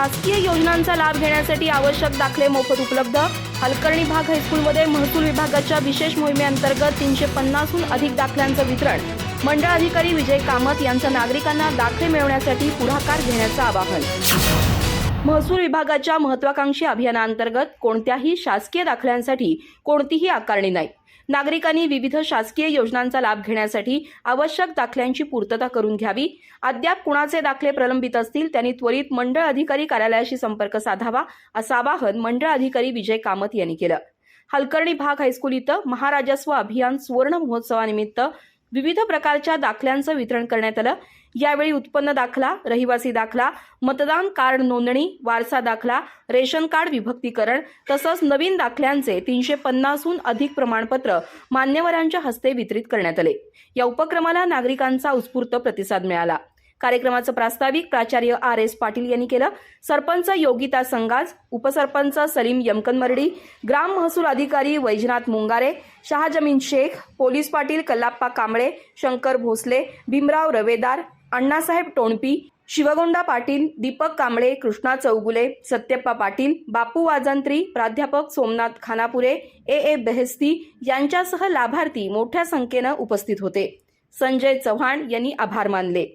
शासकीय योजनांचा लाभ घेण्यासाठी आवश्यक दाखले मोफत उपलब्ध. हलकर्णी भाग हायस्कूलमध्ये महसूल विभागाच्या विशेष मोहिमेअंतर्गत तीनशे पन्नासहून अधिक दाखल्यांचं वितरण. मंडळ अधिकारी विजय कामत यांचं नागरिकांना दाखले मिळवण्यासाठी पुढाकार घेण्याचं आवाहन. महसूल विभागाच्या महत्वाकांक्षी अभियानांतर्गत कोणत्याही शासकीय दाखल्यांसाठी कोणतीही आकारणी नाही. नागरिकांनी विविध शासकीय योजनांचा लाभ घेण्यासाठी आवश्यक दाखल्यांची पूर्तता करून घ्यावी. अद्याप कुणाचे दाखले प्रलंबित असतील त्यांनी त्वरित मंडळ अधिकारी कार्यालयाशी संपर्क साधावा असं आवाहन मंडळ अधिकारी विजय कामत यांनी केलं. हलकर्णी भाग हायस्कूल इथं महाराजस्व अभियान सुवर्ण महोत्सवानिमित्त विविध प्रकारच्या दाखल्यांचं वितरण करण्यात आलं. यावेळी उत्पन्न दाखला रहिवासी दाखला मतदान कार्ड नोंदणी वारसा दाखला रेशन कार्ड विभक्तीकरण तसंच नवीन दाखल्यांचे तीनशे पन्नासहून अधिक प्रमाणपत्र मान्यवरांच्या हस्ते वितरित करण्यात आले. या उपक्रमाला नागरिकांचा उत्स्फूर्त प्रतिसाद मिळाला. कार्यक्रमाचं प्रास्ताविक प्राचार्य आर एस पाटील यांनी केलं. सरपंच योगिता संगाज उपसरपंच सलीम यमकनमर्डी ग्राम महसूल अधिकारी वैजनाथ मुंगारे शहाजमीन शेख पोलीस पाटील कल्लाप्पा कांबळे शंकर भोसले भीमराव रवेदार अण्णासाहेब टोणपी शिवगोंडा पाटील दीपक कांबळे कृष्णा चौगुले सत्यप्पा पाटील बापू वाजंत्री प्राध्यापक सोमनाथ खानापुरे ए. ए. बेहस्ती यांच्यासह लाभार्थी मोठ्या संख्येनं उपस्थित होते. संजय चव्हाण यांनी आभार मानले.